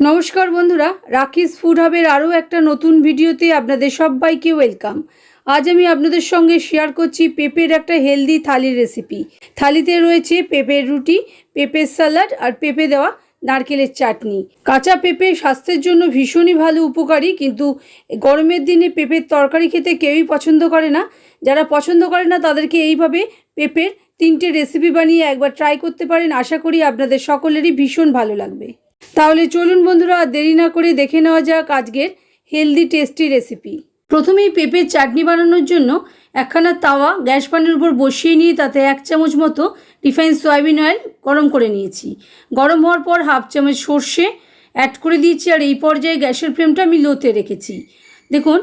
নমস্কার বন্ধুরা, রাকিস ফুড হাবের আরও একটা নতুন ভিডিওতে আপনাদের সবাইকে ওয়েলকাম। আজ আমি আপনাদের সঙ্গে শেয়ার করছি পেঁপের একটা হেলদি থালির রেসিপি থালিতে রয়েছে পেঁপের রুটি, পেঁপের স্যালাড আর পেঁপে দেওয়া নারকেলের চাটনি। কাঁচা পেঁপে স্বাস্থ্যের জন্য ভীষণই ভালো উপকারী, কিন্তু গরমের দিনে পেঁপের তরকারি খেতে কেউই পছন্দ করে না। যারা পছন্দ করে না, তাদেরকে এইভাবে পেঁপের তিনটে রেসিপি বানিয়ে একবার ট্রাই করতে পারেন। আশা করি আপনাদের সকলেরই ভীষণ ভালো লাগবে। তাহলে চলুন বন্ধুরা দেরি না করে দেখে নেওয়া যাক আজকের হেলদি টেস্টি রেসিপি প্রথমেই পেঁপের চাটনি বানানোর জন্য একখানা তাওয়া গ্যাস পানের উপর বসিয়ে নিয়ে তাতে এক চামচ মতো রিফাইন সয়াবিন অয়েল গরম করে নিয়েছি। গরম হওয়ার পর হাফ চামচ সর্ষে অ্যাড করে দিয়েছি, আর এই পর্যায়ে গ্যাসের ফ্লেমটা আমি লোতে রেখেছি। দেখুন,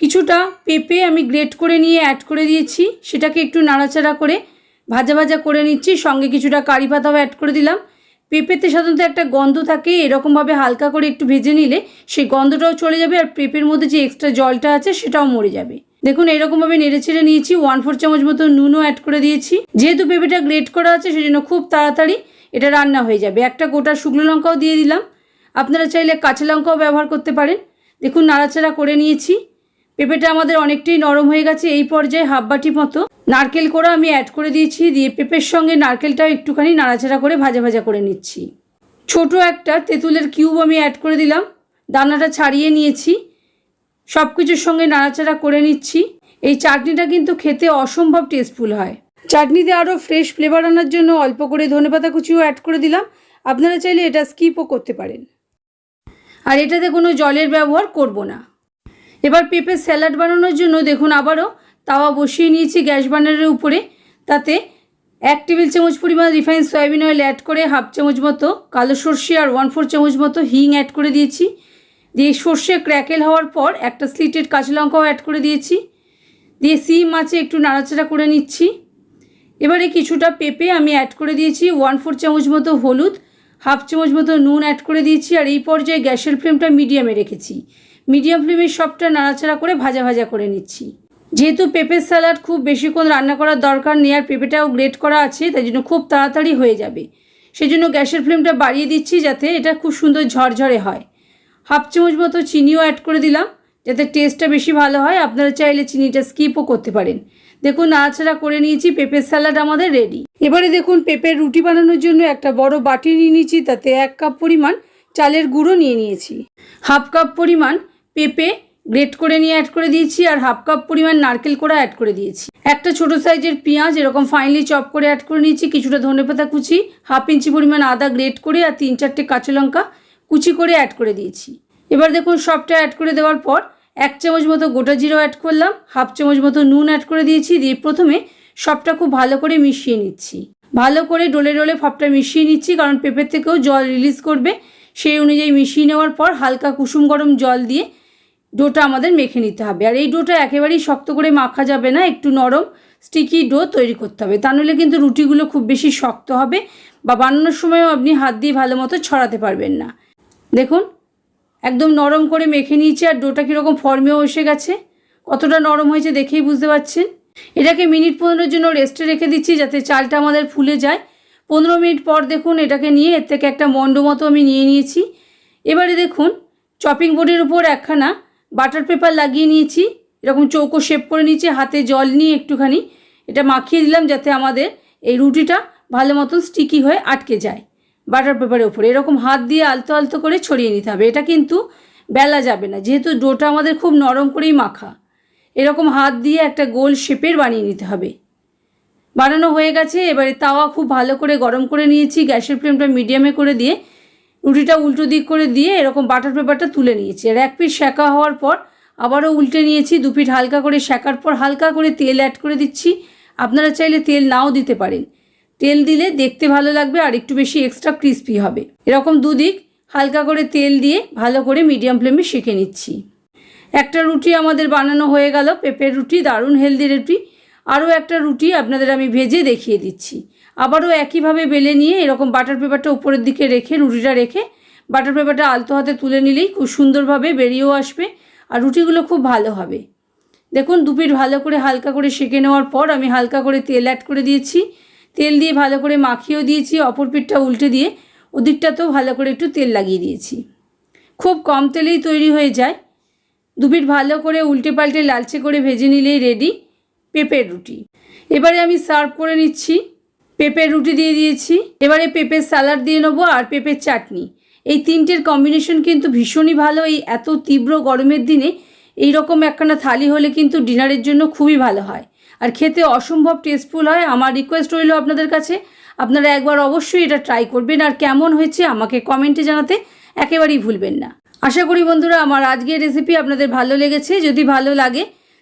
কিছুটা পেঁপে আমি গ্রেট করে নিয়ে অ্যাড করে দিয়েছি, সেটাকে একটু নাড়াচাড়া করে ভাজা ভাজা করে নিচ্ছি, সঙ্গে কিছুটা কারি পাতাও অ্যাড করে দিলাম। পেঁপেতে সাধারণত একটা গন্ধ থাকে, এরকমভাবে হালকা করে একটু ভেজে নিলে সেই গন্ধটাও চলে যাবে আর পেঁপের মধ্যে যে এক্সট্রা জলটা আছে সেটাও মরে যাবে। দেখুন, এরকমভাবে নেড়ে ছেড়ে নিয়েছি ওয়ান ফোর চামচ মতো নুনও অ্যাড করে দিয়েছি। যেহেতু পেঁপেটা গ্রেট করা আছে, সেজন্য খুব তাড়াতাড়ি এটা রান্না হয়ে যাবে। একটা গোটা শুকনো লঙ্কাও দিয়ে দিলাম। আপনারা চাইলে কাঁচা লঙ্কাও ব্যবহার করতে পারেন। দেখুন, নাড়াচাড়া করে নিয়েছি। পেঁপেটা আমাদের অনেকটাই নরম হয়ে গেছে এই পর্যায়ে হাফ বাটি মতো। নারকেল কোড়া আমি অ্যাড করে দিয়েছি, দিয়ে পেঁপের সঙ্গে নারকেলটাও একটুখানি নাড়াচাড়া করে ভাজা ভাজা করে নিচ্ছি। ছোট একটা তেঁতুলের কিউব আমি অ্যাড করে দিলাম, দানাটা ছাড়িয়ে নিয়েছি সব কিছুর সঙ্গে নাড়াচাড়া করে নিচ্ছি। এই চাটনিটা কিন্তু খেতে অসম্ভব টেস্টফুল হয়। চাটনিতে আরও ফ্রেশ ফ্লেভার আনার জন্য অল্প করে ধনেপাতা কুচিও অ্যাড করে দিলাম, আপনারা চাইলে এটা স্কিপও করতে পারেন। আর এটাতে কোনো জলের ব্যবহার করব না। এবার পেঁপের স্যালাড বানানোর জন্য দেখুন আবারও তাওয়া বসিয়ে নিয়েছি গ্যাস বার্নারের উপরে। তাতে এক টেবিল চামচ পরিমাণ রিফাইন সয়াবিন অয়েল অ্যাড করে হাফ চামচ মতো কালো সর্ষে আর ওয়ান ফোর চামচ মতো হিং অ্যাড করে দিয়েছি। দিয়ে সর্ষে ক্র্যাকেল হওয়ার পর একটা স্লিটেড কাঁচা লঙ্কাও অ্যাড করে দিয়েছি। দিয়ে সিম মাছে একটু নাড়াচাড়া করে নিচ্ছি। এবারে কিছুটা পেঁপে আমি অ্যাড করে দিয়েছি ওয়ান ফোর চামচ মতো হলুদ, হাফ চামচ মতো নুন অ্যাড করে দিয়েছি। আর এই পর্যায়ে গ্যাসের ফ্লেমটা মিডিয়ামে রেখেছি। মিডিয়াম ফ্লেমে সবটা নাড়াচাড়া করে ভাজা ভাজা করে নিচ্ছি। যেহেতু পেঁপের স্যালাড খুব বেশিক্ষণ রান্না করার দরকার নেই, আর পেঁপেটাও গ্রেট করা আছে, তাই জন্য খুব তাড়াতাড়ি হয়ে যাবে। সেই জন্য গ্যাসের ফ্লেমটা বাড়িয়ে দিচ্ছি যাতে এটা খুব সুন্দর ঝরঝরে হয়। হাফ চামচ মতো চিনিও অ্যাড করে দিলাম, যাতে টেস্টটা বেশি ভালো হয়। আপনারা চাইলে চিনিটা স্কিপও করতে পারেন। দেখুন, নাড়াচাড়া করে নিয়েছি, পেঁপের স্যালাড আমাদের রেডি এবারে দেখুন, পেঁপের রুটি বানানোর জন্য একটা বড় বাটি নিয়ে নিয়েছি, তাতে এক কাপ পরিমাণ চালের গুঁড়ো নিয়ে নিয়েছি। হাফ কাপ পরিমাণ পেঁপে গ্রেট করে নিয়ে অ্যাড করে দিয়েছি আর হাফ কাপ পরিমাণ নারকেল কোড়া অ্যাড করে দিয়েছি। একটা ছোট সাইজের পেঁয়াজ এরকম ফাইনলি চপ করে অ্যাড করে নিয়েছি, কিছুটা ধনেপাতা কুচি হাফ ইঞ্চি পরিমাণ আদা গ্রেট করে আর তিন চারটে কাঁচা লঙ্কা কুচি করে অ্যাড করে দিয়েছি। এবার দেখুন সবটা অ্যাড করে দেওয়ার পর এক চামচ মতো গোটা জিরো অ্যাড করলাম হাফ চামচ মতো নুন অ্যাড করে দিয়েছি, দিয়ে প্রথমে সবটা খুব ভালো করে মিশিয়ে নিচ্ছি। ভালো করে ডোলে ডোলে ফপটা মিশিয়ে নিচ্ছি, কারণ পেঁপের থেকেও জল রিলিজ করবে। সেই অনুযায়ী মিশিয়ে নেওয়ার পর হালকা কুসুম গরম জল দিয়ে ডোটা আমাদের মেখে নিতে হবে। আর এই ডোটা একেবারেই শক্ত করে মাখা যাবে না, একটু নরম স্টিকি ডো তৈরি করতে হবে। তা নাহলে কিন্তু রুটিগুলো খুব বেশি শক্ত হবে বা বানানোর সময়ও আপনি হাত দিয়ে ভালো মতো ছড়াতে পারবেন না। দেখুন, একদম নরম করে মেখে নিয়েছি আর ডোটা কীরকম ফর্মেও এসে গেছে। কতটা নরম হয়েছে দেখেই বুঝতে পারছেন? এটাকে মিনিট পনেরোর জন্য রেস্টে রেখে দিচ্ছি যাতে চালটা আমাদের ফুলে যায়। পনেরো মিনিট পর দেখুন, এটাকে নিয়ে এর থেকে একটা মন্ড মতো আমি নিয়ে নিয়েছি। এবারে দেখুন চপিং বোর্ডের উপর একখানা বাটার পেপার লাগিয়ে নিয়েছি, এরকম চৌকো শেপ করে নিয়েছি, হাতে জল নিয়ে একটুখানি। এটা মাখিয়ে দিলাম যাতে আমাদের এই রুটিটা ভালো মতন স্টিকি হয়ে আটকে যায় বাটার পেপারের ওপরে এরকম হাত দিয়ে আলতো আলতো করে ছড়িয়ে নিতে হবে। এটা কিন্তু বেলা যাবে না, যেহেতু ডোটা আমাদের খুব নরম করেই মাখা। এরকম হাত দিয়ে একটা গোল শেপের বানিয়ে নিতে হবে। বানানো হয়ে গেছে, এবারে তাওয়া খুব ভালো করে গরম করে নিয়েছি, গ্যাসের ফ্লেমটা মিডিয়ামে করে দিয়ে রুটিটা উল্টো দিক করে দিয়ে এরকম বাটার পেপারটা তুলে নিয়েছি। আর এক পিঠ সেঁকা হওয়ার পর আবারও উল্টে নিয়েছি, দু পিঠ হালকা করে সেঁকার পর হালকা করে তেল অ্যাড করে দিচ্ছি। আপনারা চাইলে তেল নাও দিতে পারেন। তেল দিলে দেখতে ভালো লাগবে আর একটু বেশি এক্সট্রা ক্রিস্পি হবে। এরকম দুদিক হালকা করে তেল দিয়ে ভালো করে মিডিয়াম ফ্লেমে সেঁকে নিচ্ছি। একটা রুটি আমাদের বানানো হয়ে গেল, পেঁপের রুটি, দারুণ হেলদি রুটি। আরও একটা রুটি আপনাদের আমি ভেজে দেখিয়ে দিচ্ছি। আবারও একইভাবে বেলে নিয়ে এরকম বাটার পেপারটা উপরের দিকে রেখে, রুটিটা রেখে বাটার পেপারটা আলতো হাতে তুলে নিলেই খুব সুন্দরভাবে বেরিয়েও আসবে আর রুটিগুলো খুব ভালো হবে। দেখুন দুপিট ভালো করে হালকা করে সেঁকে নেওয়ার পর আমি হালকা করে তেল অ্যাড করে দিয়েছি। তেল দিয়ে ভালো করে মাখিয়েও দিয়েছি, অপর পিঠটা উল্টে দিয়ে ওদিকটাতেও ভালো করে একটু তেল লাগিয়ে দিয়েছি। খুব কম তেলেই তৈরি হয়ে যায়। দু পিঠ ভালো করে উল্টে পাল্টে লালচে করে ভেজে নিলেই রেডি পেঁপের রুটি। এবারে আমি সার্ভ করে নিচ্ছি। পেঁপের রুটি দিয়ে দিয়েছি। এবারে পেঁপের স্যালাড দিয়ে নেব আর পেঁপের চাটনি। এই তিনটের কম্বিনেশন কিন্তু ভীষণই ভালো। এই এত তীব্র গরমের দিনে এই রকম একখানা থালি হলে কিন্তু ডিনারের জন্য খুবই ভালো হয়। আর খেতে অসম্ভব টেস্টফুল হয়। আমার রিকোয়েস্ট রইল আপনাদের কাছে। আপনারা একবার অবশ্যই এটা ট্রাই করবেন। আর কেমন হয়েছে আমাকে কমেন্টে জানাতে একেবারেই ভুলবেন না। আশা করি বন্ধুরা, আমার আজকের রেসিপি আপনাদের ভালো লেগেছে। যদি ভালো লাগে